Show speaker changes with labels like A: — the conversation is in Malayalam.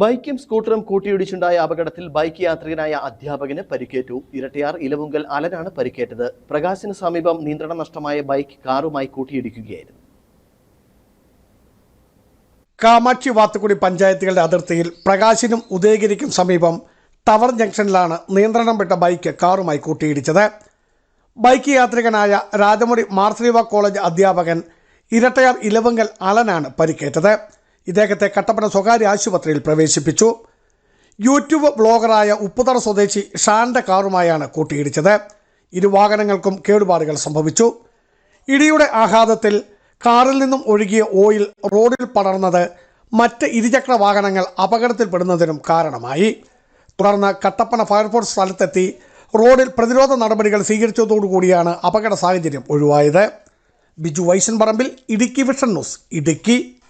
A: ബൈക്കും സ്കൂട്ടറും കൂട്ടിയിടിച്ചുണ്ടായ അപകടത്തിൽ ബൈക്ക് യാത്രികനായ അധ്യാപകന് പരിക്കേറ്റു. ഇരട്ടിയാർ ഇലവുങ്കൽ അലനാണ് പരിക്കേറ്റത്. പ്രകാശിന് സമീപം നിയന്ത്രണ നഷ്ടമായ ബൈക്ക് കാറുമായി കൂട്ടിയിടിക്കുകയായിരുന്നു.
B: കാമാക്ഷി വാത്തുകുടി പഞ്ചായത്തുകളുടെ അതിർത്തിയിൽ പ്രകാശിനും ഉദയഗിരിക്കും സമീപം ടവർ ജംഗ്ഷനിലാണ് നിയന്ത്രണം വിട്ട ബൈക്ക് കാറുമായി കൂട്ടിയിടിച്ചത്. ബൈക്ക് യാത്രികനായ രാജമുടി മാർശ്രീവ കോളേജ് അധ്യാപകൻ ഇരട്ടയാർ ഇലവുങ്കൽ അലനാണ് പരിക്കേറ്റത്. ഇദ്ദേഹത്തെ കട്ടപ്പന സ്വകാര്യ ആശുപത്രിയിൽ പ്രവേശിപ്പിച്ചു. യൂട്യൂബ് ബ്ലോഗറായ ഉപ്പുതറ സ്വദേശി ഷാന്റെ കാറുമായാണ് കൂട്ടിയിടിച്ചത്. ഇരു വാഹനങ്ങൾക്കും കേടുപാടുകൾ സംഭവിച്ചു. ഇടിയുടെ ആഘാതത്തിൽ കാറിൽ നിന്നും ഒഴുകിയ ഓയിൽ റോഡിൽ പടർന്നത് മറ്റ് ഇരുചക്ര വാഹനങ്ങൾ അപകടത്തിൽപ്പെടുന്നതിനും കാരണമായി. തുടർന്ന് കട്ടപ്പന ഫയർഫോഴ്സ് സ്ഥലത്തെത്തി റോഡിൽ പ്രതിരോധ നടപടികൾ സ്വീകരിച്ചതോടുകൂടിയാണ് അപകട സാഹചര്യം ഒഴിവായത്. Biju Vaishan Parambil Idukki vision news Idukki.